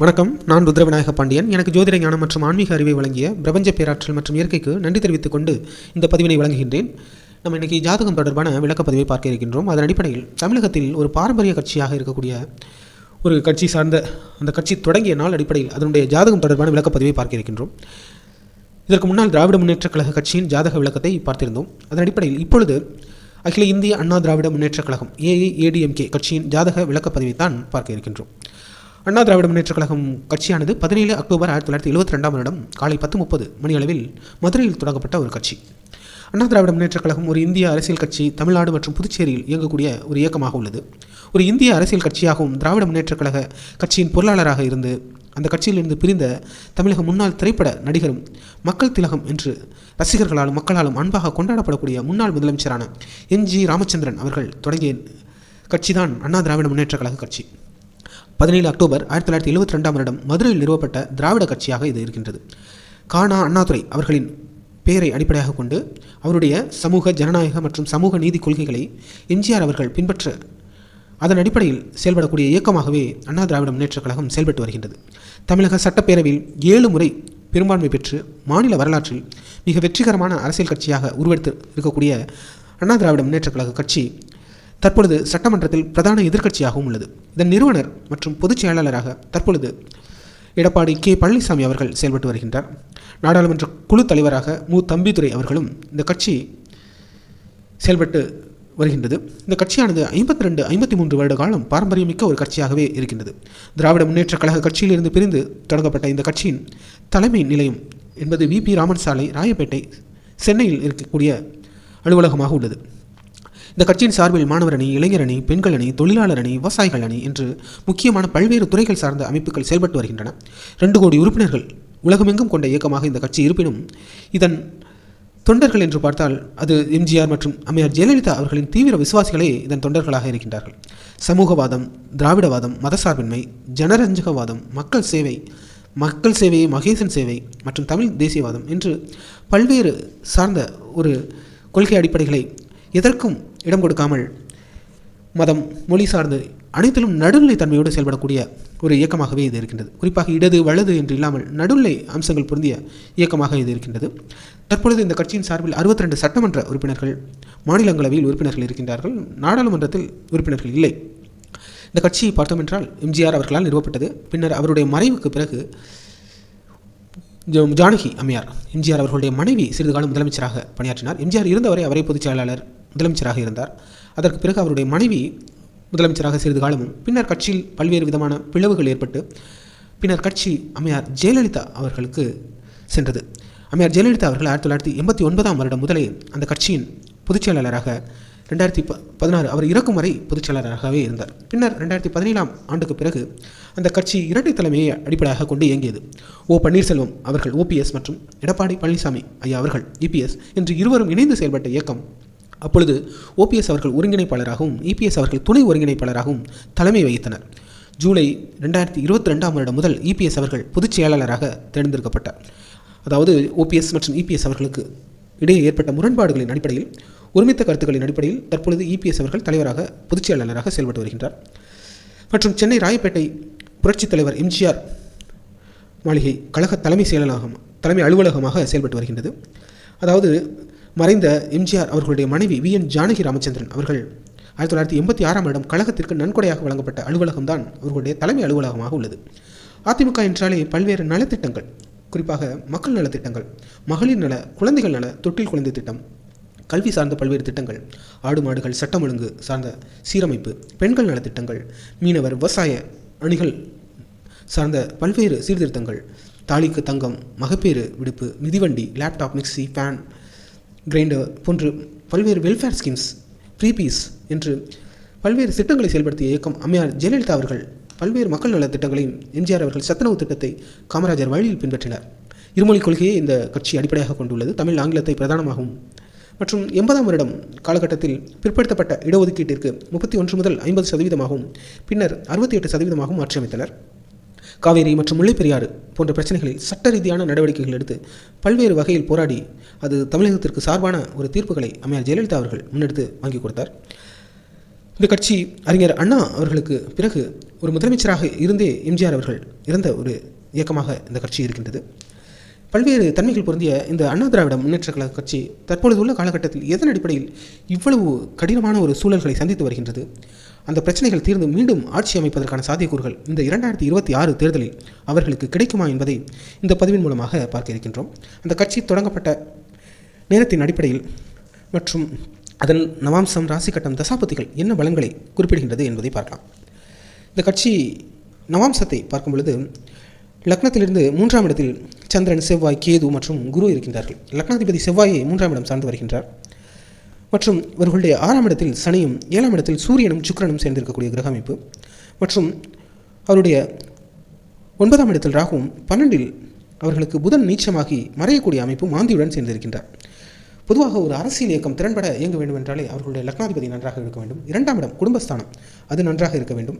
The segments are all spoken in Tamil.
வணக்கம். நான் ருத்ரவிநாயக பாண்டியன். எனக்கு ஜோதிட ஞானம் மற்றும் ஆன்மீக அறிவை வழங்கிய பிரபஞ்ச பேராற்றல் மற்றும் இயற்கைக்கு நன்றி தெரிவித்துக் கொண்டு இந்த பதிவினை வழங்குகின்றேன். நம்ம இன்றைக்கி ஜாதகம் தொடர்பான விளக்கப்பதிவை பார்க்க இருக்கின்றோம். அதன் அடிப்படையில் தமிழகத்தில் ஒரு பாரம்பரிய கட்சியாக இருக்கக்கூடிய ஒரு கட்சி சார்ந்த அந்த கட்சி தொடங்கிய நாள் அடிப்படையில் அதனுடைய ஜாதகம் தொடர்பான விளக்கப்பதிவை பார்க்க இருக்கின்றோம். இதற்கு முன்னால் திராவிட முன்னேற்றக் கழக கட்சியின் ஜாதக விளக்கத்தை பார்த்திருந்தோம். அதன் அடிப்படையில் இப்பொழுது அகில இந்திய அண்ணா திராவிட முன்னேற்றக் கழகம் ஏஏஏடிஎம்கே கட்சியின் ஜாதக விளக்கப்பதிவை தான் பார்க்க இருக்கின்றோம். அண்ணா திராவிட முன்னேற்றக் கழகம் கட்சியானது பதினேழு அக்டோபர் ஆயிரத்தி தொள்ளாயிரத்தி எழுபத்தி ரெண்டாம் வருடம் காலை பத்து முப்பது மணியளவில் மதுரையில் தொடங்கப்பட்ட ஒரு கட்சி. அண்ணா திராவிட முன்னேற்றக் கழகம் ஒரு இந்திய அரசியல் கட்சி தமிழ்நாடு மற்றும் புதுச்சேரியில் இயங்கக்கூடிய ஒரு இயக்கமாக உள்ளது. ஒரு இந்திய அரசியல் கட்சியாகவும் திராவிட முன்னேற்றக் கழக கட்சியின் பொருளாளராக இருந்து அந்த கட்சியிலிருந்து பிரிந்த தமிழக முன்னாள் திரைப்பட நடிகரும் மக்கள் திலகம் என்று ரசிகர்களாலும் மக்களாலும் அன்பாக கொண்டாடப்படக்கூடிய முன்னாள் முதலமைச்சரான என் ஜி ராமச்சந்திரன் அவர்கள் தொடங்கிய கட்சிதான் அண்ணா திராவிட முன்னேற்றக் கழக கட்சி. பதினேழு அக்டோபர் ஆயிரத்தி தொள்ளாயிரத்தி எழுபத்தி ரெண்டாம் வருடம் மதுரையில் நிறுவப்பட்ட திராவிட கட்சியாக இது இருக்கின்றது. கானா அண்ணாதுரை அவர்களின் பெயரை அடிப்படையாக கொண்டு அவருடைய சமூக ஜனநாயக மற்றும் சமூக நீதி கொள்கைகளை எம்ஜிஆர் அவர்கள் பின்பற்ற அதன் அடிப்படையில் செயல்படக்கூடிய இயக்கமாகவே அண்ணா திராவிட முன்னேற்றக் கழகம் செயல்பட்டு வருகின்றது. தமிழக சட்டப்பேரவையில் ஏழு முறை பெரும்பான்மை பெற்று மாநில வரலாற்றில் மிக வெற்றிகரமான அரசியல் கட்சியாக உருவெடுத்து இருக்கக்கூடிய அண்ணா திராவிட முன்னேற்றக் கழக கட்சி தற்பொழுது சட்டமன்றத்தில் பிரதான எதிர்க்கட்சியாகவும் உள்ளது. இதன் நிறுவனர் மற்றும் பொதுச் செயலாளராக தற்பொழுது எடப்பாடி கே. பழனிசாமி அவர்கள் செயல்பட்டு வருகின்றார். நாடாளுமன்ற குழு தலைவராக மு. தம்பிதுரை அவர்களும் இந்த கட்சி செயல்பட்டு வருகின்றது. இந்த கட்சியானது ஐம்பத்தி ரெண்டு ஐம்பத்தி மூன்று வருட காலம் பாரம்பரியமிக்க ஒரு கட்சியாகவே இருக்கின்றது. திராவிட முன்னேற்ற கழக கட்சியிலிருந்து பிரிந்து தொடங்கப்பட்ட இந்த கட்சியின் தலைமை நிலையம் என்பது விபி ராமன் சாலை ராயப்பேட்டை சென்னையில் இருக்கக்கூடிய அலுவலகமாக உள்ளது. இந்த கட்சியின் சார்பில் மாணவர் அணி இளைஞர் அணி பெண்கள் அணி தொழிலாளர் அணி விவசாயிகள் அணி என்று முக்கியமான பல்வேறு துறைகள் சார்ந்த அமைப்புகள் செயல்பட்டு வருகின்றன. ரெண்டு கோடி உறுப்பினர்கள் உலகமெங்கும் கொண்ட இயக்கமாக இந்த கட்சி இருப்பினும் இதன் தொண்டர்கள் என்று பார்த்தால் அது எம்ஜிஆர் மற்றும் அம்மையார் ஜெயலலிதா அவர்களின் தீவிர விசுவாசிகளே இதன் தொண்டர்களாக இருக்கின்றார்கள். சமூகவாதம் திராவிடவாதம் மதசார்பின்மை ஜனரஞ்சகவாதம் மக்கள் சேவை மக்கள் சேவை மகேசன் சேவை மற்றும் தமிழ் தேசியவாதம் என்று பல்வேறு சார்ந்த ஒரு கொள்கை அடிப்படைகளை எதற்கும் இடம் கொடுக்காமல் மதம் மொழி சார்ந்து அனைத்திலும் நடுநிலை தன்மையோடு செயல்படக்கூடிய ஒரு இயக்கமாகவே இது இருக்கின்றது. குறிப்பாக இடது வலது என்று இல்லாமல் நடுநிலை அம்சங்கள் பொருந்திய இயக்கமாக இது இருக்கின்றது. தற்பொழுது இந்த கட்சியின் சார்பில் 62 சட்டமன்ற உறுப்பினர்கள் மாநிலங்களவையில் உறுப்பினர்கள் இருக்கின்றார்கள். நாடாளுமன்றத்தில் உறுப்பினர்கள் இல்லை. இந்த கட்சியை பார்த்தோம் என்றால் எம்ஜிஆர் அவர்களால் நிறுவப்பட்டது. பின்னர் அவருடைய மறைவுக்கு பிறகு ஜானகி அம்மையார் எம்ஜிஆர் அவர்களுடைய மனைவி சிறிது காலம் முதலமைச்சராக பணியாற்றினார். எம்ஜிஆர் இருந்தவரை அவரை பொதுச் செயலாளர் முதலமைச்சராக இருந்தார். அதற்கு பிறகு அவருடைய மனைவி முதலமைச்சராக சிறிது காலமும் பின்னர் கட்சியில் பல்வேறு விதமான பிளவுகள் ஏற்பட்டு பின்னர் கட்சி அம்மையார் ஜெயலலிதா அவர்களுக்கு சென்றது. அம்மையார் ஜெயலலிதா அவர்கள் ஆயிரத்தி தொள்ளாயிரத்தி எண்பத்தி ஒன்பதாம் வருடம் முதலே அந்த கட்சியின் பொதுச்செயலாளராக ரெண்டாயிரத்தி ப பதினாறு அவர் இறக்கும் வரை பொதுச்செயலாளராகவே இருந்தார். பின்னர் ரெண்டாயிரத்தி பதினேழாம் ஆண்டுக்கு பிறகு அந்த கட்சி இரட்டை தலைமையை அடிப்படையாக கொண்டு இயங்கியது. ஓ பன்னீர்செல்வம் அவர்கள் ஓபிஎஸ் மற்றும் எடப்பாடி பழனிசாமி ஐயா அவர்கள் இபிஎஸ் என்று இருவரும் இணைந்து செயல்பட்ட இயக்கம் அப்பொழுது ஓபிஎஸ் அவர்கள் ஒருங்கிணைப்பாளராகவும் இபிஎஸ் அவர்கள் துணை ஒருங்கிணைப்பாளராகவும் தலைமை வகித்தனர். ஜூலை ரெண்டாயிரத்தி இருபத்தி ரெண்டாம் வருடம் முதல் இபிஎஸ் அவர்கள் பொதுச் செயலாளராக தேர்ந்தெடுக்கப்பட்டார். அதாவது ஓபிஎஸ் மற்றும் இபிஎஸ் அவர்களுக்கு இடையே ஏற்பட்ட முரண்பாடுகளின் அடிப்படையில் ஒருமித்த கருத்துக்களின் அடிப்படையில் தற்பொழுது இபிஎஸ் அவர்கள் தலைவராக பொதுச் செயலாளராக செயல்பட்டு வருகின்றார். மற்றும் சென்னை ராயப்பேட்டை புரட்சித் தலைவர் எம்ஜிஆர் மாளிகை கழக தலைமை செயலகம் தலைமை அலுவலகமாக செயல்பட்டு வருகின்றது. அதாவது மறைந்த எம்ஜிஆர் அவர்களுடைய மனைவி வி என் ஜானகி ராமச்சந்திரன் அவர்கள். ஆயிரத்தி தொள்ளாயிரத்தி எண்பத்தி ஆறாம் வருடம் கழகத்திற்கு நன்கொடையாக வழங்கப்பட்ட அலுவலகம்தான் அவர்களுடைய தலைமை அலுவலகமாக உள்ளது. அதிமுக என்றாலே பல்வேறு நலத்திட்டங்கள் குறிப்பாக மக்கள் நலத்திட்டங்கள் மகளிர் நல குழந்தைகள் நல தொட்டில் குழந்தை திட்டம் கல்வி சார்ந்த பல்வேறு திட்டங்கள் ஆடு மாடுகள் சட்டம் ஒழுங்கு சார்ந்த சீரமைப்பு பெண்கள் நலத்திட்டங்கள் மீனவர் விவசாய அணிகள் சார்ந்த பல்வேறு சீர்திருத்தங்கள் தாலிக்கு தங்கம் மகப்பேறு விடுப்பு மிதிவண்டி லேப்டாப் மிக்ஸி ஃபேன் கிரைண்டர் போன்று பல்வேறு வெல்ஃபேர் ஸ்கீம்ஸ் ப்ரீபீஸ் என்று பல்வேறு திட்டங்களை செயல்படுத்திய இயக்கம் அம்மையார் ஜெயலலிதா அவர்கள் பல்வேறு மக்கள் நலத் திட்டங்களையும் எம்ஜிஆர் அவர்கள் சத்துணவு திட்டத்தை காமராஜர் வழியில் பின்பற்றினார். இருமொழிக் கொள்கையை இந்த கட்சி அடிப்படையாக கொண்டுள்ளது. தமிழ் ஆங்கிலத்தை பிரதானமாகவும் மற்றும் எண்பதாம் வருடம் காலகட்டத்தில் பிற்படுத்தப்பட்ட இடஒதுக்கீட்டிற்கு முப்பத்தி ஒன்று முதல் ஐம்பது சதவீதமாகவும் பின்னர் அறுபத்தி எட்டு சதவீதமாகவும் மாற்றியமைத்தனர். காவேரி மற்றும் முல்லைப்பெரியாறு போன்ற பிரச்சனைகளில் சட்ட ரீதியான நடவடிக்கைகள் எடுத்து பல்வேறு வகையில் போராடி அது தமிழகத்திற்கு சார்பான ஒரு தீர்ப்புகளை அம்மையார் ஜெயலலிதா அவர்கள் முன்னெடுத்து வாங்கி கொடுத்தார். இந்த கட்சி அறிஞர் அண்ணா அவர்களுக்கு பிறகு ஒரு முதலமைச்சராக இருந்தே எம்ஜிஆர் அவர்கள் இருந்த ஒரு இயக்கமாக இந்த கட்சி இருக்கின்றது. பல்வேறு தன்மைகள் பொருந்திய இந்த அண்ணா திராவிட முன்னேற்ற கழக கட்சி தற்பொழுது உள்ள காலகட்டத்தில் எதன் அடிப்படையில் இவ்வளவு கடினமான ஒரு சூழல்களை சந்தித்து வருகின்றது? அந்த பிரச்சனைகள் தீர்ந்து மீண்டும் ஆட்சி அமைப்பதற்கான சாத்தியக்கூறுகள் இந்த இரண்டாயிரத்தி இருபத்தி ஆறு தேர்தலில் அவர்களுக்கு கிடைக்குமா என்பதை இந்த பதிவின் மூலமாக பார்க்க இருக்கின்றோம். அந்த கட்சி தொடங்கப்பட்ட நேரத்தின் அடிப்படையில் மற்றும் அதன் நவாம்சம் ராசி கட்டம் தசாபதிகள் என்ன பலன்களை குறிப்பிடுகின்றது என்பதை பார்க்கலாம். இந்த கட்சி நவாம்சத்தை பார்க்கும் பொழுது லக்னத்திலிருந்து மூன்றாம் இடத்தில் சந்திரன் செவ்வாய் கேது மற்றும் குரு இருக்கின்றார்கள். லக்னாதிபதி செவ்வாயை மூன்றாம் இடம் சார்ந்து வருகின்றார். மற்றும் இவர்களுடைய ஆறாம் இடத்தில் சனியும் ஏழாம் இடத்தில் சூரியனும் சுக்கிரனும் சேர்ந்திருக்கக்கூடிய கிரக அமைப்பு மற்றும் அவருடைய ஒன்பதாம் இடத்தில் ராகுவும் பன்னெண்டில் அவர்களுக்கு புதன் நீச்சமாகி மறையக்கூடிய அமைப்பு மாந்தியுடன் சேர்ந்திருக்கின்றார். பொதுவாக ஒரு அரசியல் இயக்கம் திறன்பட இயங்க வேண்டும் என்றாலே அவர்களுடைய லக்னாதிபதி நன்றாக இருக்க வேண்டும். இரண்டாம் இடம் குடும்பஸ்தானம் அது நன்றாக இருக்க வேண்டும்.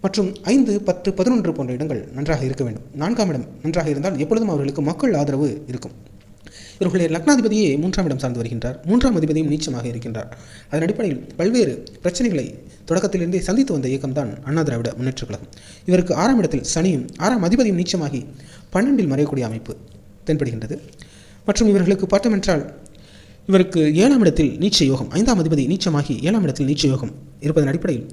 மற்றும் ஐந்து பத்து பதினொன்று போன்ற இடங்கள் நன்றாக இருக்க வேண்டும். நான்காம் இடம் நன்றாக இருந்தால் எப்பொழுதும் அவர்களுக்கு மக்கள் ஆதரவு இருக்கும். இவர்களுடைய லக்னாதிபதியே மூன்றாம் இடம் சார்ந்து வருகின்றார். மூன்றாம் அதிபதியும் நீச்சமாக இருக்கின்றார். அதன் அடிப்படையில் பல்வேறு பிரச்சனைகளை தொடக்கத்திலிருந்தே சந்தித்து வந்த இயக்கம்தான் அண்ணா திராவிட முன்னேற்ற கழகம். இவருக்கு ஆறாம் இடத்தில் சனியும் ஆறாம் அதிபதியும் நீச்சமாகி பன்னெண்டில் மறையக்கூடிய அமைப்பு தென்படுகின்றது. மற்றும் இவர்களுக்கு பார்த்தோமென்றால் இவருக்கு ஏழாம் இடத்தில் நீச்ச யோகம் ஐந்தாம் அதிபதி நீச்சமாகி ஏழாம் இடத்தில் நீச்ச யோகம் இருப்பதன் அடிப்படையில்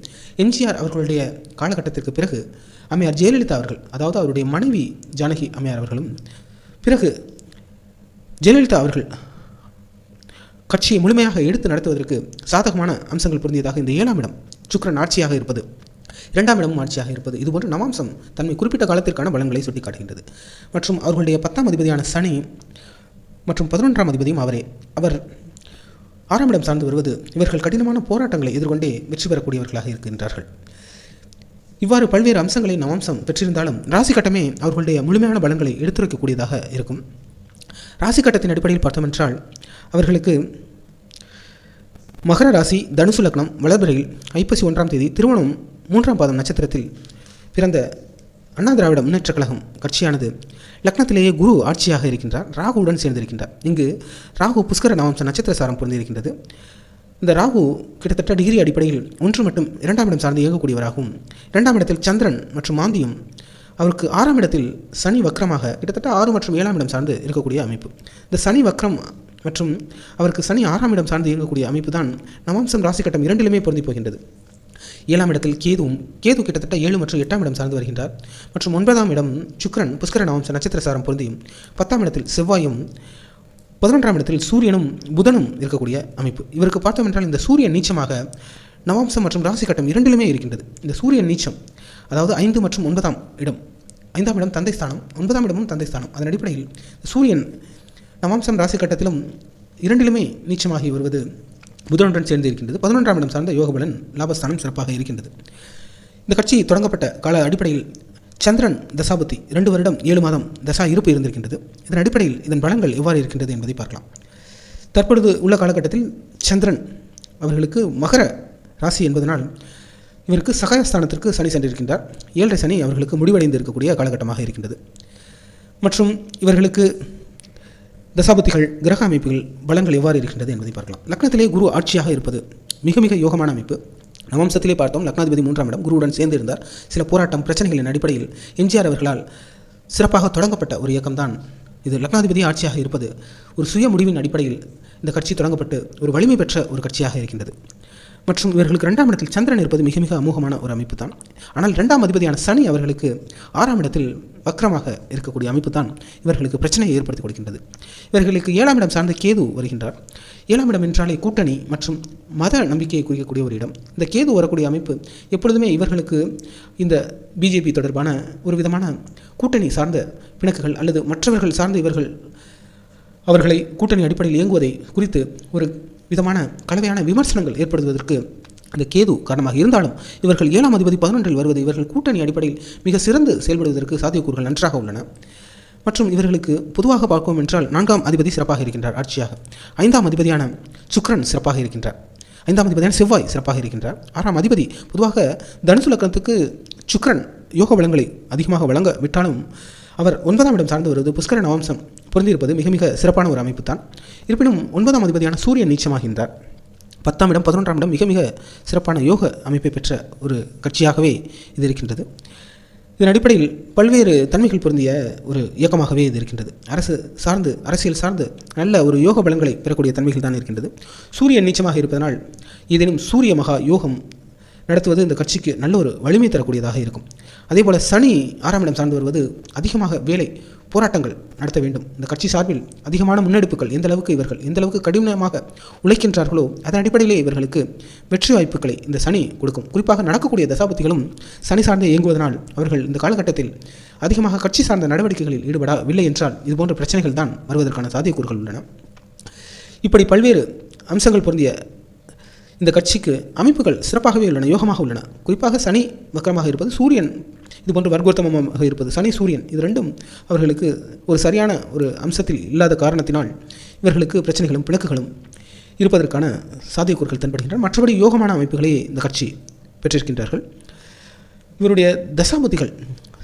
எம்ஜிஆர் அவர்களுடைய காலகட்டத்திற்கு பிறகு அம்மையார் ஜெயலலிதா அவர்கள் அதாவது அவருடைய மனைவி ஜானகி அம்மையார் அவர்களும் பிறகு ஜெயலலிதா அவர்கள் கட்சியை முழுமையாக எடுத்து நடத்துவதற்கு சாதகமான அம்சங்கள் பொருந்தியதாக இந்த ஏழாம் இடம் சுக்கிரன் ஆட்சியாக இருப்பது இரண்டாம் இடமும் ஆட்சியாக இருப்பது இதுபோன்ற நவாம்சம் தன்மை குறிப்பிட்ட காலத்திற்கான பலன்களை சுட்டிக்காட்டுகின்றது. மற்றும் அவர்களுடைய பத்தாம் அதிபதியான சனி மற்றும் பதினொன்றாம் அதிபதியும் அவரே. அவர் ஆறாம் இடம் சார்ந்து வருவது இவர்கள் கடினமான போராட்டங்களை எதிர்கொண்டே வெற்றி பெறக்கூடியவர்களாக இருக்கின்றார்கள். இவ்வாறு பல்வேறு அம்சங்களை நவம்சம் பெற்றிருந்தாலும் ராசி கட்டமே அவர்களுடைய முழுமையான பலங்களை எடுத்துரைக்கக்கூடியதாக இருக்கும். ராசி கட்டத்தின் அடிப்படையில் பார்த்தோமென்றால் அவர்களுக்கு மகர ராசி தனுசு லக்னம் வளர்பிறையில் ஐப்பசி ஒன்றாம் தேதி திருமணம் மூன்றாம் பாதம் நட்சத்திரத்தில் பிறந்த அண்ணா திராவிட முன்னேற்ற கழகம் கட்சியானது. லக்னத்திலேயே குரு ஆட்சியாக இருக்கின்றார். ராகுவுடன் சேர்ந்திருக்கின்றார். இங்கு ராகு புஷ்கர நவம்ச நட்சத்திர சாரம் பொருந்திருக்கின்றது. இந்த ராகு கிட்டத்தட்ட டிகிரி அடிப்படையில் ஒன்று மட்டும் இரண்டாம் இடம் சார்ந்து இயங்கக்கூடியவராகவும் இரண்டாம் இடத்தில் சந்திரன் மற்றும் மாந்தியும் அவருக்கு ஆறாம் இடத்தில் சனி வக்கரமாக கிட்டத்தட்ட ஆறு மற்றும் ஏழாம் இடம் சார்ந்து இருக்கக்கூடிய அமைப்பு. இந்த சனி வக்ரம் மற்றும் அவருக்கு சனி ஆறாம் இடம் சார்ந்து இயங்கக்கூடிய அமைப்பு தான் நவாம்சம் ராசி கட்டம் இரண்டிலுமே பொருந்தி போகின்றது. ஏழாம் இடத்தில் கேதுவும் கேது கிட்டத்தட்ட ஏழு மற்றும் எட்டாம் இடம் சார்ந்து வருகின்றார். மற்றும் ஒன்பதாம் இடம் சுக்கிரன் புஷ்கர நவம்ச நட்சத்திர சாரம் பொருந்தியும் பத்தாம் இடத்தில் செவ்வாயும் பதினொன்றாம் இடத்தில் சூரியனும் புதனும் இருக்கக்கூடிய அமைப்பு. இவருக்கு பார்த்தோம் என்றால் இந்த சூரியன் நீச்சமாக நவாம்சம் மற்றும் ராசி கட்டம் இரண்டிலுமே இருக்கின்றது. இந்த சூரியன் நீச்சம் அதாவது ஐந்து மற்றும் ஒன்பதாம் இடம். ஐந்தாம் இடம் தந்தை ஸ்தானம் ஒன்பதாம் இடமும் தந்தை ஸ்தானம். அதன் அடிப்படையில் சூரியன் நவாம்சம் ராசி கட்டத்திலும் இரண்டிலுமே நீச்சமாகி வருவது புதனுடன் சேர்ந்து இருக்கின்றது. பதினொன்றாம் இடம் சார்ந்த யோகபலன் லாபஸ்தானம் சிறப்பாக இருக்கின்றது. இந்த கட்சி தொடங்கப்பட்ட கால அடிப்படையில் சந்திரன் தசாபதி இரண்டு வருடம் ஏழு மாதம் தசா இருப்பு இருந்திருக்கின்றது. இதன் அடிப்படையில் இதன் பலன்கள் எவ்வாறு இருக்கின்றது என்பதை பார்க்கலாம். தற்பொழுது உள்ள காலகட்டத்தில் சந்திரன் அவர்களுக்கு மகர ராசி என்பதனால் இவருக்கு சகாயஸ்தானத்திற்கு சனி சென்றிருக்கின்றார். ஏழரை சனி அவர்களுக்கு முடிவடைந்து இருக்கக்கூடிய காலகட்டமாக இருக்கின்றது. மற்றும் இவர்களுக்கு தசாபதிகள் கிரக அமைப்புகள் பலங்கள் எவ்வாறு இருக்கின்றது என்பதை பார்க்கலாம். லக்னத்திலே குரு ஆட்சியாக இருப்பது மிக மிக யோகமான அமைப்பு. நவம்சத்திலே பார்த்தோம் லக்னாதிபதி மூன்றாம் இடம் குருவுடன் சேர்ந்து இருந்தார் சில போராட்டம் பிரச்சனைகளின் அடிப்படையில் எம்ஜிஆர் அவர்களால் சிறப்பாக தொடங்கப்பட்ட ஒரு இயக்கம்தான் இது. லக்னாதிபதி ஆட்சியாக இருப்பது ஒரு சுய முடிவின் அடிப்படையில் இந்த கட்சி தொடங்கப்பட்டு ஒரு வலிமை பெற்ற ஒரு கட்சியாக இருக்கின்றது. மற்றும் இவர்களுக்கு ரெண்டாம் இடத்தில் சந்திரன் இருப்பது மிக மிக அமோகமான ஒரு அமைப்பு தான் ஆனால் இரண்டாம் அதிபதியான சனி அவர்களுக்கு ஆறாம் இடத்தில் வக்கரமாக இருக்கக்கூடிய அமைப்பு தான் இவர்களுக்கு பிரச்சனையை ஏற்படுத்தி கொடுக்கின்றது. இவர்களுக்கு ஏழாம் இடம் சார்ந்த கேது வருகின்றார். ஏழாம் இடம் என்றாலே கூட்டணி மற்றும் மத நம்பிக்கையை குறிக்கக்கூடிய ஒரு இடம். இந்த கேது வரக்கூடிய அமைப்பு எப்பொழுதுமே இவர்களுக்கு இந்த பிஜேபி தொடர்பான ஒரு விதமான கூட்டணி சார்ந்த பிணக்குகள் அல்லது மற்றவர்கள் சார்ந்த இவர்கள் அவர்களை கூட்டணி அடிப்படையில் இயங்குவதை குறித்து ஒரு விதமான கலவையான விமர்சனங்கள் ஏற்படுவதற்கு அந்த கேது காரணமாக இருந்தாலும் இவர்கள் ஏழாம் அதிபதி பதினொன்றில் வருவது இவர்கள் கூட்டணி அடிப்படையில் மிக சிறந்து செயல்படுவதற்கு சாத்தியக்கூறுகள் நன்றாக உள்ளன. மற்றும் இவர்களுக்கு பொதுவாக பார்ப்போம் என்றால் நான்காம் அதிபதி சிறப்பாக இருக்கின்றார் ஆட்சியாக. ஐந்தாம் அதிபதியான சுக்ரன் சிறப்பாக இருக்கின்றார். ஐந்தாம் அதிபதியான செவ்வாய் சிறப்பாக இருக்கின்றார். ஆறாம் அதிபதி பொதுவாக தனுசு லக்கணத்துக்கு சுக்ரன் யோக வளங்களை அதிகமாக வழங்க விட்டாலும் அவர் ஒன்பதாம் இடம் சார்ந்து வருவது புஷ்கர நவம்சம். பொருந்திருப்பது மிக மிக சிறப்பான ஒரு அமைப்பு தான் இருப்பினும் ஒன்பதாம் அதிபதியான சூரியன் நீச்சமாகின்றார். பத்தாம் இடம் பதினொன்றாம் இடம் மிக மிக சிறப்பான யோக அமைப்பை பெற்ற ஒரு கட்சியாகவே இது இருக்கின்றது. இதன் அடிப்படையில் பல்வேறு தன்மைகள் பொருந்திய ஒரு இயக்கமாகவே இது இருக்கின்றது. அரசு சார்ந்து அரசியல் சார்ந்து நல்ல ஒரு யோக பலன்களை பெறக்கூடிய தன்மைகள் தான் இருக்கின்றது. சூரியன் நீச்சமாக இருப்பதனால் ஏதேனும் சூரிய மகா யோகம் நடத்துவது இந்த கட்சிக்கு நல்ல ஒரு வலிமை தரக்கூடியதாக இருக்கும். அதே போல் சனி ஆறாம் இடம் சார்ந்து வருவது அதிகமாக வேலை போராட்டங்கள் நடத்த வேண்டும். இந்த கட்சி சார்பில் அதிகமான முன்னெடுப்புகள் எந்த அளவுக்கு இவர்கள் எந்த அளவுக்கு கடினமாக உழைக்கின்றார்களோ அதன் அடிப்படையிலே இவர்களுக்கு வெற்றி வாய்ப்புகளை இந்த சனி கொடுக்கும். குறிப்பாக நடக்கக்கூடிய தசாபதிகளும் சனி சார்ந்து இயங்குவதனால் அவர்கள் இந்த காலகட்டத்தில் அதிகமாக கட்சி சார்ந்த நடவடிக்கைகளில் ஈடுபடவில்லை என்றால் இதுபோன்ற பிரச்சனைகள் தான் வருவதற்கான சாத்தியக்கூறுகள் உள்ளன. இப்படி பல்வேறு அம்சங்கள் பொருந்திய இந்த கட்சிக்கு அமைப்புகள் சிறப்பாகவே உள்ளன யோகமாக உள்ளன. குறிப்பாக சனி வக்கரமாக இருப்பது சூரியன் இது போன்ற வர்க்கோத்தமமாக இருப்பது சனி சூரியன். இது ரெண்டும் அவர்களுக்கு ஒரு சரியான ஒரு அம்சத்தில் இல்லாத காரணத்தினால் இவர்களுக்கு பிரச்சனைகளும் பிணக்குகளும் இருப்பதற்கான சாத்தியக்கூறுகள் தென்படுகின்றன. மற்றபடி யோகமான அமைப்புகளே இந்த கட்சி பெற்றிருக்கின்றார்கள். இவருடைய தசாபதிகள்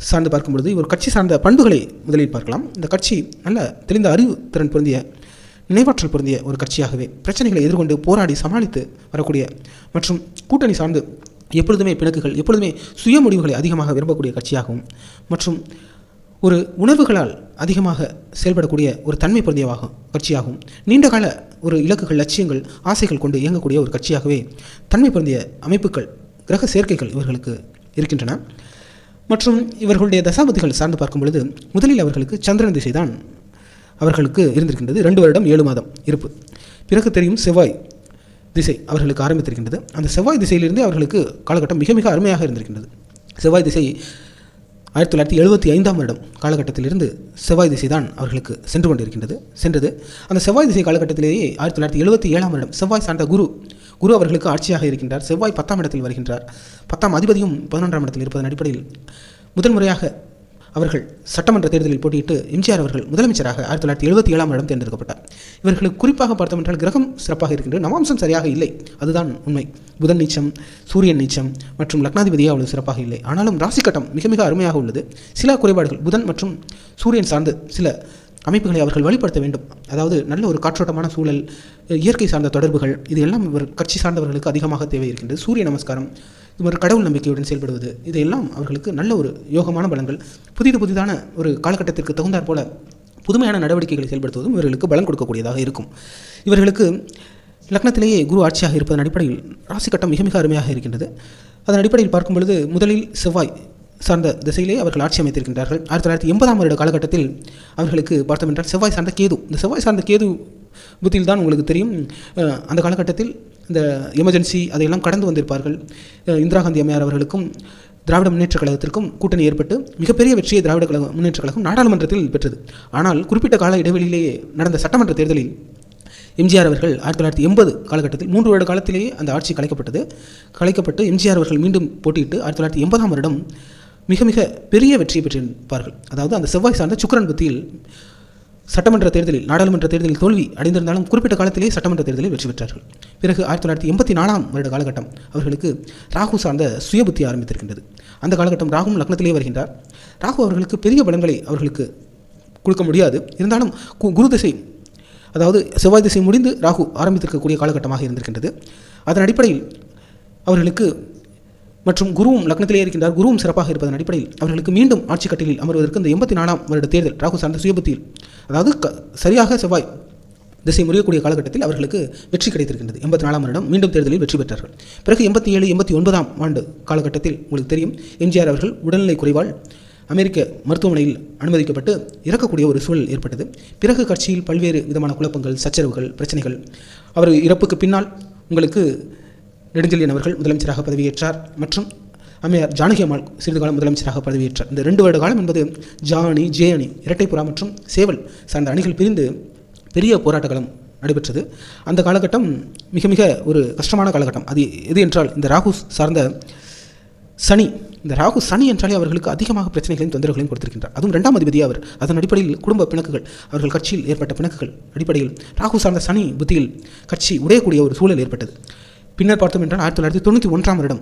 சார்ந்து பார்க்கும் பொழுது இவர் கட்சி சார்ந்த பண்புகளை முதலில் பார்க்கலாம். இந்த கட்சி நல்ல தெளிந்த அறிவு திறன் பொருந்திய நினைவாற்றல் பொருந்திய ஒரு கட்சியாகவே பிரச்சனைகளை எதிர்கொண்டு போராடி சமாளித்து வரக்கூடிய மற்றும் கூட்டணி சார்ந்து எப்பொழுதுமே பிணக்குகள் எப்பொழுதுமே சுய முடிவுகளை அதிகமாக விரும்பக்கூடிய கட்சியாகவும் மற்றும் ஒரு உணர்வுகளால் அதிகமாக செயல்படக்கூடிய ஒரு தன்மை பொருந்தியவாகும் கட்சியாகவும் நீண்டகால ஒரு இலக்குகள் லட்சியங்கள் ஆசைகள் கொண்டு இயங்கக்கூடிய ஒரு கட்சியாகவே தன்மை பொருந்திய அமைப்புகள் கிரக சேர்க்கைகள் இவர்களுக்கு இருக்கின்றன. மற்றும் இவர்களுடைய தசாபதிகள் சார்ந்து பார்க்கும் பொழுது முதலில் அவர்களுக்கு சந்திரன் திசை தான் அவர்களுக்கு இருந்திருக்கின்றது. ரெண்டு வருடம் ஏழு மாதம் இருப்பு. பிறகு தெரியும் செவ்வாய் திசை அவர்களுக்கு ஆரம்பித்திருக்கின்றது. அந்த செவ்வாய் திசையிலிருந்து அவர்களுக்கு காலகட்டம் மிக மிக அருமையாக இருந்திருக்கின்றது. செவ்வாய் திசை ஆயிரத்தி தொள்ளாயிரத்தி எழுபத்தி ஐந்தாம் வருடம் காலகட்டத்திலிருந்து செவ்வாய் திசை தான் அவர்களுக்கு சென்று கொண்டிருக்கின்றது. சென்றது. அந்த செவ்வாய் திசை காலகட்டத்திலேயே ஆயிரத்தி தொள்ளாயிரத்தி எழுபத்தி ஏழாம் வருடம் செவ்வாய் சார்ந்த குரு குரு அவர்களுக்கு ஆட்சியாக இருக்கின்றார். செவ்வாய் பத்தாம் இடத்தில் வருகின்றார். பத்தாம் அதிபதியும் பதினொன்றாம் இடத்தில் இருப்பதன் அடிப்படையில் முதல் முறையாக அவர்கள் சட்டமன்ற தேர்தலில் போட்டியிட்டு எம்ஜிஆர் அவர்கள் முதலமைச்சராக ஆயிரத்தி தொள்ளாயிரத்தி எழுபத்தி ஏழாம் வருடம் தேர்ந்தெடுக்கப்பட்டார். இவர்களுக்கு குறிப்பாக பார்த்தோம் என்றால் கிரகம் சிறப்பாக இருக்கின்றது நவாம்சம் சரியாக இல்லை. அதுதான் உண்மை. புதன் நீச்சம் சூரியன் நீச்சம் மற்றும் லக்னாதிபதியே அவ்வளவு சிறப்பாக இல்லை. ஆனாலும் ராசி கட்டம் மிக மிக அருமையாக உள்ளது. சில குறைபாடுகள் புதன் மற்றும் சூரியன் சார்ந்து சில அமைப்புகளை அவர்கள் வழிபடுத்த வேண்டும். அதாவது நல்ல ஒரு காற்றோட்டமான சூழல் இயற்கை சார்ந்த தொடர்புகள் இது எல்லாம் இவர் கட்சி சார்ந்தவர்களுக்கு அதிகமாக தேவை இருக்கின்றது. சூரிய நமஸ்காரம் ஒரு கடவுள் நம்பிக்கையுடன் செயல்படுவது. இதையெல்லாம் அவர்களுக்கு நல்ல ஒரு யோகமான பலன்கள். புதிது புதிதான ஒரு காலகட்டத்திற்கு தகுந்தாற் போல புதுமையான நடவடிக்கைகளை செயல்படுத்துவதும் இவர்களுக்கு பலன் கொடுக்கக்கூடியதாக இருக்கும். இவர்களுக்கு லக்னத்திலேயே குரு ஆட்சியாக இருப்பதன் அடிப்படையில் ராசி கட்டம் மிக மிக அருமையாக இருக்கின்றது. அதன் அடிப்படையில் பார்க்கும் பொழுது முதலில் செவ்வாய் சார்ந்த திசையிலே அவர்கள் ஆட்சி அமைத்திருக்கின்றார்கள். ஆயிரத்தி தொள்ளாயிரத்தி எண்பதாம் வருட காலகட்டத்தில் அவர்களுக்கு பார்த்தோம் என்றால் செவ்வாய் சார்ந்த கேது. இந்த செவ்வாய் சார்ந்த கேது புத்தியில் தான் உங்களுக்கு தெரியும். அந்த காலகட்டத்தில் இந்த எமர்ஜென்சி அதையெல்லாம் கடந்து வந்திருப்பார்கள். இந்திரா காந்தி அம்மையார் அவர்களுக்கும் திராவிட முன்னேற்றக் கழகத்திற்கும் கூட்டணி ஏற்பட்டு மிகப்பெரிய வெற்றியை திராவிட கழக முன்னேற்றக் கழகம் நாடாளுமன்றத்தில் பெற்றது. ஆனால் குறிப்பிட்ட கால இடைவெளியிலேயே நடந்த சட்டமன்ற தேர்தலில் எம்ஜிஆர் அவர்கள் ஆயிரத்தி தொள்ளாயிரத்தி எண்பது காலகட்டத்தில் மூன்று வருட காலத்திலேயே அந்த ஆட்சி கலைக்கப்பட்டது. கலைக்கப்பட்டு எம்ஜிஆர் அவர்கள் மீண்டும் போட்டியிட்டு ஆயிரத்தி தொள்ளாயிரத்தி எண்பதாம் வருடம் மிக மிக பெரிய வெற்றியை பெற்றிருப்பார்கள். அதாவது அந்த செவ்வாய் சார்ந்த சுக்கரன் புத்தியில் சட்டமன்ற தேர்தலில் நாடாளுமன்ற தேர்தலில் தோல்வி அடைந்திருந்தாலும் குறிப்பிட்ட காலத்திலேயே சட்டமன்ற தேர்தலில் வெற்றி பெற்றார்கள். பிறகு ஆயிரத்தி தொள்ளாயிரத்தி எண்பத்தி நாலாம் வருட காலகட்டம் அவர்களுக்கு ராகு சார்ந்த சுயபுத்தி ஆரம்பித்திருக்கின்றது. அந்த காலகட்டம் ராகும் லக்னத்திலே வருகின்றார். ராகு அவர்களுக்கு பெரிய பலன்களை அவர்களுக்கு கொடுக்க முடியாது. இருந்தாலும் கு- குரு திசை அதாவது செவ்வாய் திசை முடிந்து ராகு ஆரம்பித்திருக்கக்கூடிய காலகட்டமாக இருந்திருக்கின்றது. அதன் அடிப்படையில் அவர்களுக்கு மற்றும் குருவும் லக்னத்திலே இருக்கின்றார். குருவும் சிறப்பாக இருப்பதன் அடிப்படையில் அவர்களுக்கு மீண்டும் ஆட்சி கட்டிலில் அமர்வதற்கு இந்த எண்பத்தி நாலாம் வருட தேர்தல் ராகு சார்ந்த சுயபுத்தியில் அதாவது க சரியாக செவ்வாய் திசை முறியக்கூடிய காலகட்டத்தில் அவர்களுக்கு வெற்றி கிடைத்திருக்கின்றது. எண்பத்தி நாலாம் வருடம் மீண்டும் தேர்தலில் வெற்றி பெற்றார்கள். பிறகு எண்பத்தி ஏழு எண்பத்தி ஒன்பதாம் ஆண்டு காலகட்டத்தில் உங்களுக்கு தெரியும் எம்ஜிஆர் அவர்கள் உடல்நிலை குறைவால் அமெரிக்க மருத்துவமனையில் அனுமதிக்கப்பட்டு இறக்கக்கூடிய ஒரு சூழல் ஏற்பட்டது. பிறகு கட்சியில் பல்வேறு விதமான குழப்பங்கள் சச்சரவுகள் பிரச்சனைகள். அவர் இறப்புக்கு பின்னால் உங்களுக்கு நெடுஞ்செழியன் அவர்கள் முதலமைச்சராக பதவியேற்றார் மற்றும் அம்மையார் ஜானகி அம்மாள் சிறிது காலம் முதலமைச்சராக பதவியேற்றார். இந்த ரெண்டு வருட காலம் என்பது ஜானி ஜே அணி இரட்டைப்புறா மற்றும் சேவல் சார்ந்த அணிகள் பிரிந்து பெரிய போராட்டங்களும் நடைபெற்றது. அந்த காலகட்டம் மிக மிக ஒரு கஷ்டமான காலகட்டம். அது எது என்றால் இந்த ராகு சார்ந்த சனி இந்த ராகு சனி என்றாலே அவர்களுக்கு அதிகமாக பிரச்சனைகளையும் தொந்தரவுகளையும் கொடுத்திருக்கின்றார். அதுவும் இரண்டாம் அதிபதி அவர் அதன் அடிப்படையில் குடும்ப பிணக்குகள் அவர்கள் கட்சியில் ஏற்பட்ட பிணக்குகள் அடிப்படையில் ராகு சார்ந்த சனி புத்தியில் கட்சி உடையக்கூடிய ஒரு சூழல் ஏற்பட்டது. பின்னர் பார்த்தோம் என்றால் ஆயிரத்தி தொள்ளாயிரத்தி தொண்ணூற்றி ஒன்றாம் வருடம்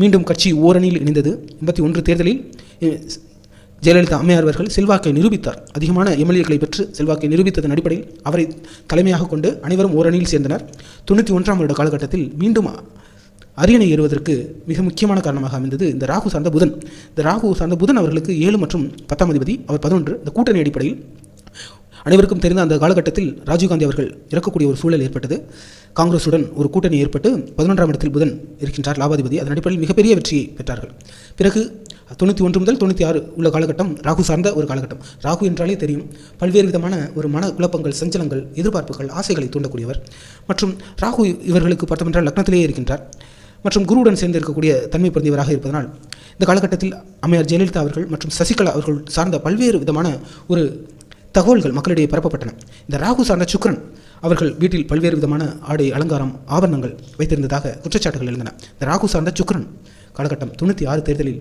மீண்டும் கட்சி ஓரணியில் இணைந்தது. எண்பத்தி ஒன்று தேர்தலில் ஜெயலலிதா அம்மையார் அவர்கள் செல்வாக்கை நிரூபித்தார். அதிகமான எம்எல்ஏக்களை பெற்று செல்வாக்கை நிரூபித்ததன் அடிப்படையில் அவரை தலைமையாக கொண்டு அனைவரும் ஓரணியில் சேர்ந்தனர். தொண்ணூற்றி ஒன்றாம் வருட காலகட்டத்தில் மீண்டும் அரியணை ஏறுவதற்கு மிக முக்கியமான காரணமாக அமைந்தது இந்த ராகு சார்ந்த புதன். இந்த ராகு சார்ந்த புதன் அவர்களுக்கு ஏழு மற்றும் பத்தாம் அதிபதி அவர் பதினொன்று. இந்த கூட்டணி அடிப்படையில் அனைவருக்கும் தெரிந்த அந்த காலகட்டத்தில் ராஜீவ்காந்தி அவர்கள் இறக்கக்கூடிய ஒரு சூழல் ஏற்பட்டது. காங்கிரசுடன் ஒரு கூட்டணி ஏற்பட்டு பதினொன்றாம் இடத்தில் புதன் இருக்கின்றார் லாபாதிபதி. அதன் அடிப்படையில் மிகப்பெரிய வெற்றியை பெற்றார்கள். பிறகு தொண்ணூற்றி ஒன்று முதல் தொண்ணூற்றி ஆறு உள்ள காலகட்டம் ராகு சார்ந்த ஒரு காலகட்டம். ராகு என்றாலே தெரியும். பல்வேறு விதமான ஒரு மன குழப்பங்கள் சஞ்சலங்கள் எதிர்பார்ப்புகள் ஆசைகளை தூண்டக்கூடியவர். மற்றும் ராகு இவர்களுக்கு பார்த்தோமென்றால் லக்னத்திலேயே இருக்கின்றார். மற்றும் குருவுடன் சேர்ந்து இருக்கக்கூடிய தன்மை பிறந்தவராக இருப்பதனால் இந்த காலகட்டத்தில் அம்மையார் ஜெயலலிதா அவர்கள் மற்றும் சசிகலா அவர்கள் சார்ந்த பல்வேறு விதமான ஒரு தகவல்கள் மக்களிடையே பரப்பப்பட்டன. இந்த ராகு சார்ந்த சுக்ரன் அவர்கள் வீட்டில் பல்வேறு விதமான ஆடை அலங்காரம் ஆபரணங்கள் வைத்திருந்ததாக குற்றச்சாட்டுகள் எழுந்தன. இந்த ராகு சார்ந்த சுக்ரன் காலகட்டம் தொண்ணூற்றி ஆறு தேர்தலில்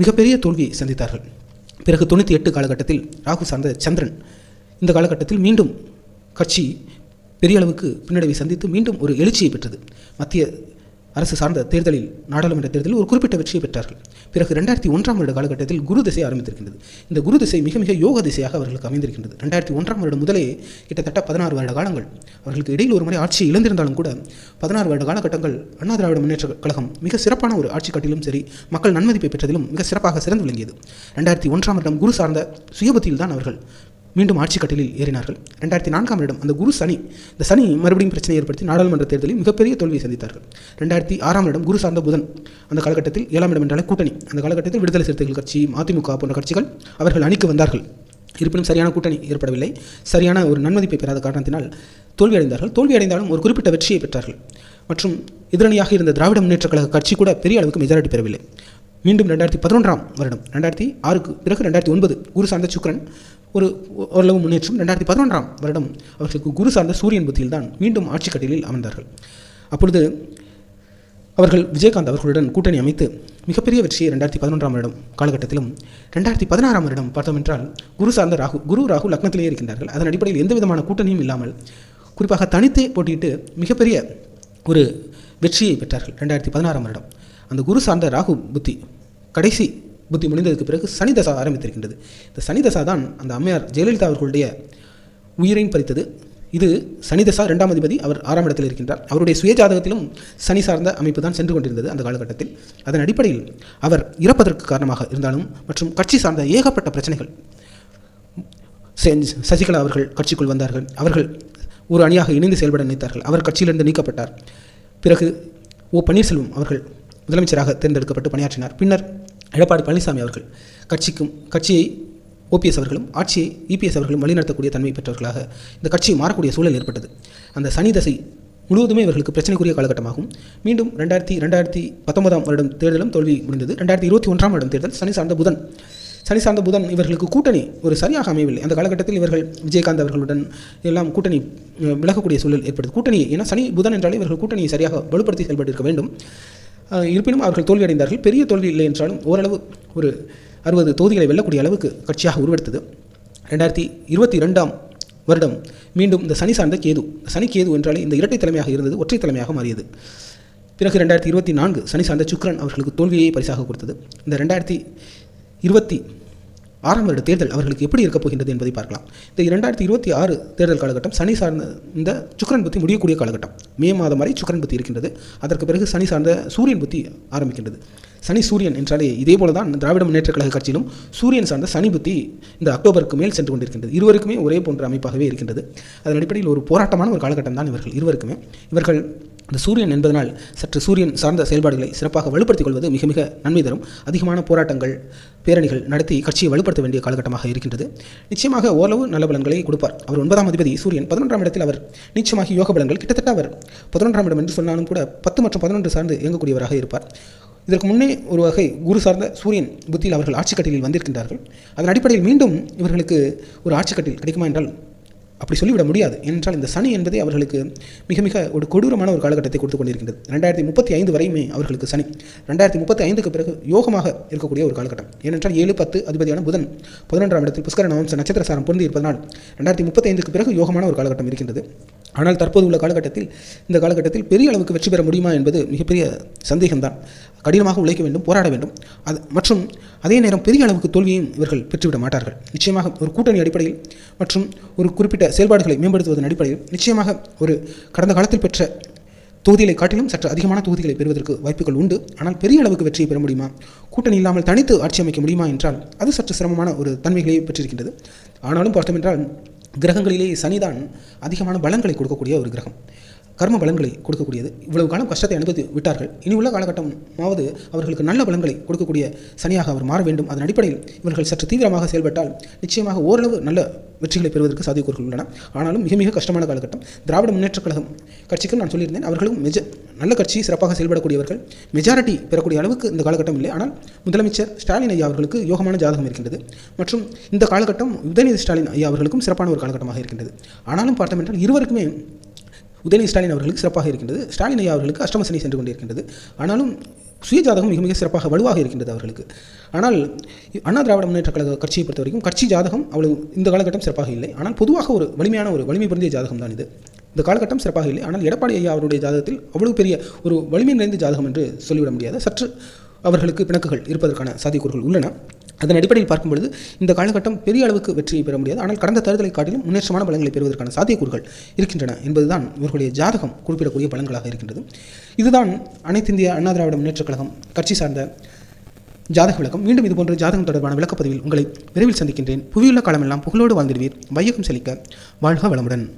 மிகப்பெரிய தோல்வியை சந்தித்தார்கள். பிறகு தொண்ணூற்றி எட்டு காலகட்டத்தில் ராகு சார்ந்த சந்திரன் இந்த காலகட்டத்தில் மீண்டும் கட்சி பெரிய அளவுக்கு பின்னடைவை சந்தித்து மீண்டும் ஒரு எழுச்சியை பெற்றது. மத்திய அரசு சார்ந்த தேர்தலில் நாடாளுமன்ற தேர்தலில் ஒரு குறிப்பிட்ட வெற்றியை பெற்றார்கள். பிறகு ரெண்டாயிரத்தி ஒன்றாம் வருட காலகட்டத்தில் குரு திசை ஆரம்பித்திருக்கின்றது. இந்த குரு திசை மிக மிக யோக திசையாக அவர்களுக்கு அமைந்திருக்கின்றது. ரெண்டாயிரத்தி ஒன்றாம் வருடம் முதலே கிட்டத்தட்ட பதினாறு வருட காலங்கள். அவர்களுக்கு இடையில் ஒரு முறை ஆட்சி இழந்திருந்தாலும் கூட பதினாறு வருட காலகட்டங்கள் அண்ணா திராவிட முன்னேற்ற கழகம் மிக சிறப்பான ஒரு ஆட்சி காட்டிலும் சரி மக்கள் நன்மதிப்பை பெற்றதிலும் மிக சிறப்பாக சிறந்து விளங்கியது. ரெண்டாயிரத்தி ஒன்றாம் வருடம் குரு சார்ந்த சுயபத்தியில் தான் அவர்கள் மீண்டும் ஆட்சி கட்டிலில் ஏறினார்கள். ரெண்டாயிரத்தி நான்காம் வருடம் அந்த குரு சனி இந்த சனி மறுபடியும் பிரச்சனை ஏற்படுத்தி நாடாளுமன்ற தேர்தலில் மிகப்பெரிய தோல்வியை சந்தித்தார்கள். ரெண்டாயிரத்தி ஆறாம் வருடம் குரு சார்ந்த புதன் அந்த காலகட்டத்தில் ஏழாம் இடம் என்றாலே கூட்டணி. அந்த காலகட்டத்தில் விடுதலை சிறுத்தைகள் கட்சி அதிமுக போன்ற கட்சிகள் அவர்கள் அணிக்கு வந்தார்கள். இருப்பினும் சரியான கூட்டணி ஏற்படவில்லை. சரியான ஒரு நன்மதிப்பை பெறாத காரணத்தினால் தோல்வியடைந்தார்கள். தோல்வியடைந்தாலும் ஒரு குறிப்பிட்ட வெற்றியை பெற்றார்கள். மற்றும் எதிரணியாக இருந்த திராவிட முன்னேற்ற கழக கட்சி கூட பெரிய அளவுக்கு மெஜாரிட்டி பெறவில்லை. மீண்டும் ரெண்டாயிரத்தி பதினொன்றாம் வருடம் ரெண்டாயிரத்தி ஆறுக்கு பிறகு ரெண்டாயிரத்தி ஒன்பது குரு சார்ந்த சுக்கரன் ஒரு ஓரளவு முன்னேற்றம். ரெண்டாயிரத்தி பதினொன்றாம் வருடம் அவர்களுக்கு குரு சார்ந்த சூரியன் புத்தியில் தான் மீண்டும் ஆட்சி கட்டிலில் அமர்ந்தார்கள். அப்பொழுது அவர்கள் விஜயகாந்த் அவர்களுடன் கூட்டணி அமைத்து மிகப்பெரிய வெற்றியை ரெண்டாயிரத்தி பதினொன்றாம் வருடம் காலகட்டத்திலும் ரெண்டாயிரத்தி பதினாறாம் வருடம் பார்த்தோம் என்றால் குரு சார்ந்த ராகு குரு ராகு லக்னத்திலேயே இருக்கின்றார்கள். அதன் அடிப்படையில் எந்த விதமான கூட்டணியும் இல்லாமல் குறிப்பாக தனித்தே போட்டியிட்டு மிகப்பெரிய ஒரு வெற்றியை பெற்றார்கள் ரெண்டாயிரத்தி பதினாறாம் வருடம். அந்த குரு சார்ந்த ராகு புத்தி கடைசி புத்தி முடிந்ததுக்கு பிறகு சனி தசா ஆரம்பித்திருக்கின்றது. இந்த சனி தசா தான் அந்த அம்மையார் ஜெயலலிதா அவர்களுடைய உயிரையும் பறித்தது. இது சனி தசா ரெண்டாம் அதிபதி அவர் ஆறாம் இடத்தில் இருக்கின்றார். அவருடைய சுயஜாதகத்திலும் சனி சார்ந்த அமைப்பு தான் சென்று கொண்டிருந்தது அந்த காலகட்டத்தில். அதன் அடிப்படையில் அவர் இறப்பதற்கு காரணமாக இருந்தாலும் மற்றும் கட்சி சார்ந்த ஏகப்பட்ட பிரச்சனைகள். சசிகலா அவர்கள் கட்சிக்குள் வந்தார்கள். அவர்கள் ஒரு அணியாக இணைந்து செயல்பட நினைத்தார்கள். அவர் கட்சியிலிருந்து நீக்கப்பட்டார். பிறகு ஓ பன்னீர்செல்வம் அவர்கள் முதலமைச்சராக தேர்ந்தெடுக்கப்பட்டு பணியாற்றினார். பின்னர் எடப்பாடி பழனிசாமி அவர்கள் கட்சிக்கும் கட்சியை ஓபிஎஸ் அவர்களும் ஆட்சியை இபிஎஸ் அவர்களும் வழிநடத்தக்கூடிய தன்மை பெற்றவர்களாக இந்த கட்சி மாறக்கூடிய சூழல் ஏற்பட்டது. அந்த சனி தசை முழுவதுமே இவர்களுக்கு பிரச்சனைக்குரிய காலகட்டமாகும். மீண்டும் ரெண்டாயிரத்தி ரெண்டாயிரத்தி பத்தொன்பதாம் வருடம் தேர்தலும் தோல்வி முடிந்தது. ரெண்டாயிரத்தி இருபத்தி ஒன்றாம் வருடம் தேர்தல் சனி சார்ந்த புதன். சனி சார்ந்த புதன் இவர்களுக்கு கூட்டணி ஒரு சரியாக அமையவில்லை. அந்த காலகட்டத்தில் இவர்கள் விஜயகாந்த் அவர்களுடன் எல்லாம் கூட்டணி விலகக்கூடிய சூழல் ஏற்படுது கூட்டணி ஏன்னா சனி புதன் என்றாலே இவர்கள் கூட்டணியை சரியாக வலுப்படுத்தி செயல்பட்டிருக்க வேண்டும். இருப்பினும் அவர்கள் தோல்வியடைந்தார்கள். பெரிய தோல்வி இல்லை என்றாலும் ஓரளவு ஒரு அறுபது தொகுதிகளை வெல்லக்கூடிய அளவுக்கு கட்சியாக உருவெடுத்தது. ரெண்டாயிரத்தி இருபத்தி ரெண்டாம் வருடம் மீண்டும் இந்த சனி சார்ந்த கேது. சனி கேது என்றாலே இந்த இரட்டை தலைமையாக இருந்தது ஒற்றை தலைமையாக மாறியது. பிறகு ரெண்டாயிரத்தி இருபத்தி நான்கு சனி சார்ந்த சுக்ரன் அவர்களுக்கு தோல்வியை பரிசாக கொடுத்தது. இந்த ரெண்டாயிரத்தி இருபத்தி ஆறாம் வருட தேர்தல் அவர்களுக்கு எப்படி இருக்கப் போகின்றது என்பதை பார்க்கலாம். இந்த இரண்டாயிரத்தி இருபத்தி ஆறு தேர்தல் காலகட்டம் சனி சார்ந்த இந்த சுக்கிரன் புத்தி முடியக்கூடிய காலகட்டம். மே மாதம் வரை சுக்கரன் புத்தி இருக்கின்றது. அதற்கு பிறகு சனி சார்ந்த சூரியன் புத்தி ஆரம்பிக்கின்றது. சனி சூரியன் என்றாலே இதே போல தான் திராவிட முன்னேற்ற கழக கட்சியிலும் சூரியன் சார்ந்த சனி புத்தி இந்த அக்டோபருக்கு மேல் சென்று கொண்டிருக்கின்றது. இருவருக்குமே ஒரே போன்ற அமைப்பாகவே இருக்கின்றது. அதன் அடிப்படையில் ஒரு போராட்டமான ஒரு காலகட்டம் தான் இவர்கள் இருவருக்குமே. இவர்கள் இந்த சூரியன் என்பதனால் சற்று சூரியன் சார்ந்த செயல்பாடுகளை சிறப்பாக வலுப்படுத்திக் கொள்வது மிக மிக நன்மை தரும். அதிகமான போராட்டங்கள் பேரணிகள் நடத்தி கட்சியை வலுப்படுத்த வேண்டிய காலகட்டமாக இருக்கின்றது. நிச்சயமாக ஓரளவு நல்ல பலன்களை கொடுப்பார். அவர் ஒன்பதாம் அதிபதி சூரியன். பதினொன்றாம் இடத்தில் அவர் நிச்சயமாக யோக பலன்கள் கிட்டத்தட்ட அவர் பதினொன்றாம் இடம் என்று சொன்னாலும் கூட பத்து மற்றும் பதினொன்று சார்ந்து இயங்கக்கூடியவராக இருப்பார். இதற்கு முன்னே ஒரு வகை குரு சார்ந்த சூரியன் புத்தியில் அவர்கள் ஆட்சி கட்டிலில் வந்திருக்கின்றார்கள். அதன் அடிப்படையில் மீண்டும் இவர்களுக்கு ஒரு ஆட்சி கட்டில் கிடைக்குமா என்றால் அப்படி சொல்லிவிட முடியாது. என்றால் இந்த சனி என்பதே அவர்களுக்கு மிக மிக ஒரு கொடூரமான ஒரு காலகட்டத்தை கொடுத்து கொண்டிருக்கின்றது. ரெண்டாயிரத்தி முப்பத்தி ஐந்து வரையுமே அவர்களுக்கு சனி. ரெண்டாயிரத்தி முப்பத்தி ஐந்துக்கு பிறகு யோகமாக இருக்கக்கூடிய ஒரு காலகட்டம். ஏனென்றால் ஏழு பத்து அதிபதியான புதன் பதினொன்றாம் இடத்தில் புஷ்கர நவம்ச நட்சத்திர சாரம் பொருந்தி இருப்பதனால் ரெண்டாயிரத்தி முப்பத்தி ஐந்துக்கு பிறகு யோகமான ஒரு காலகட்டம் இருக்கின்றது. ஆனால் தற்போது உள்ள காலகட்டத்தில் இந்த காலகட்டத்தில் பெரிய அளவுக்கு வெற்றி பெற முடியுமா என்பது மிகப்பெரிய சந்தேகம்தான். கடினமாக உழைக்க வேண்டும் போராட வேண்டும். அது மற்றும் அதே நேரம் பெரிய அளவுக்கு தோல்வியையும் இவர்கள் பெற்றுவிட மாட்டார்கள். நிச்சயமாக ஒரு கூட்டணி அடிப்படையில் மற்றும் ஒரு குறிப்பிட்ட செயல்பாடுகளை மேம்படுத்துவதன் அடிப்படையில் நிச்சயமாக ஒரு கடந்த காலத்தில் பெற்ற தொகுதிகளை காட்டிலும் சற்று அதிகமான தொகுதிகளை பெறுவதற்கு வாய்ப்புகள் உண்டு. ஆனால் பெரிய அளவுக்கு வெற்றியை பெற முடியுமா? கூட்டணி இல்லாமல் தனித்து ஆட்சி அமைக்க முடியுமா என்றால் அது சற்று சிரமமான ஒரு தன்மைகளை பெற்றிருக்கின்றது. ஆனாலும் பார்த்தோம் என்றால் கிரகங்களிலே சனிதான் அதிகமான பலங்களை கொடுக்கக்கூடிய ஒரு கிரகம். கர்ம பலன்களை கொடுக்கக்கூடியது. இவ்வளவு காலம் கஷ்டத்தை அனுபவித்து விட்டார்கள். இனி உள்ள காலகட்டமாவது அவர்களுக்கு நல்ல பலன்களை கொடுக்கக்கூடிய சனியாக அவர் மாற வேண்டும். அதன் அடிப்படையில் இவர்கள் சற்று தீவிரமாக செயல்பட்டால் நிச்சயமாக ஓரளவு நல்ல வெற்றிகளை பெறுவதற்கு சாத்தியக்கூறுகள் உள்ளன. ஆனாலும் மிக மிக கஷ்டமான காலகட்டம். திராவிட முன்னேற்றக் கழகம் கட்சிக்கும் நான் சொல்லியிருந்தேன். அவர்களும் மெஜ நல்ல கட்சி சிறப்பாக செயல்படக்கூடியவர்கள். மெஜாரிட்டி பெறக்கூடிய அளவுக்கு இந்த காலகட்டம் இல்லை. ஆனால் முதலமைச்சர் ஸ்டாலின் ஐயா அவர்களுக்கு யோகமான ஜாதகம் இருக்கின்றது. மற்றும் இந்த காலகட்டம் உதயநிதி ஸ்டாலின் ஐயா அவர்களுக்கும் சிறப்பான ஒரு காலகட்டமாக இருக்கின்றது. ஆனாலும் பார்த்தோம் என்றால் இருவருக்குமே உதயநிதி ஸ்டாலின் அவர்களுக்கு சிறப்பாக இருக்கின்றது. ஸ்டாலின் ஐயா அவர்களுக்கு அஷ்டம சனி சென்று கொண்டிருக்கின்றது. ஆனாலும் சுயஜாதகம் மிக மிக சிறப்பாக வலுவாக இருக்கின்றது அவர்களுக்கு. ஆனால் அண்ணா திராவிட முன்னேற்ற கழக கட்சியை பொறுத்த வரைக்கும் கட்சி ஜாதகம் அவ்வளவு இந்த காலகட்டம் சிறப்பாக இல்லை. ஆனால் பொதுவாக ஒரு வலிமையான ஒரு வலிமை பொருந்திய ஜாதகம் தான் இது. இந்த காலகட்டம் சிறப்பாக இல்லை. ஆனால் எடப்பாடி ஐயா அவருடைய ஜாதகத்தில் அவ்வளவு பெரிய ஒரு வலிமை நிறைந்த ஜாதகம் என்று சொல்லிவிட முடியாது. சற்று அவர்களுக்கு பிணக்குகள் இருப்பதற்கான சாத்தியக்கூறுகள் உள்ளன. அதன் அடிப்படையில் பார்க்கும் பொழுது இந்த காலகட்டம் பெரிய அளவுக்கு வெற்றியை பெற முடியாது. ஆனால் கடந்த தேர்தலை காட்டிலும் முன்னேற்றமான பலங்களை பெறுவதற்கான சாத்தியக்கூறுகள் இருக்கின்றன என்பதுதான் இவர்களுடைய ஜாதகம் குறிப்பிடக்கூடிய பலன்களாக இருக்கின்றது. இதுதான் அனைத்து இந்திய அண்ணா திராவிட முன்னேற்றக் கழகம் கட்சி சார்ந்த ஜாதக விளக்கம். மீண்டும் இதுபோன்ற ஜாதகம் தொடர்பான விளக்கப்பதிவில் உங்களை விரைவில் சந்திக்கின்றேன். புவியுள்ள காலமெல்லாம் புகழோடு வாழ்ந்திடுவீர். வையகம் செழிக்க வாழ்க வளமுடன்.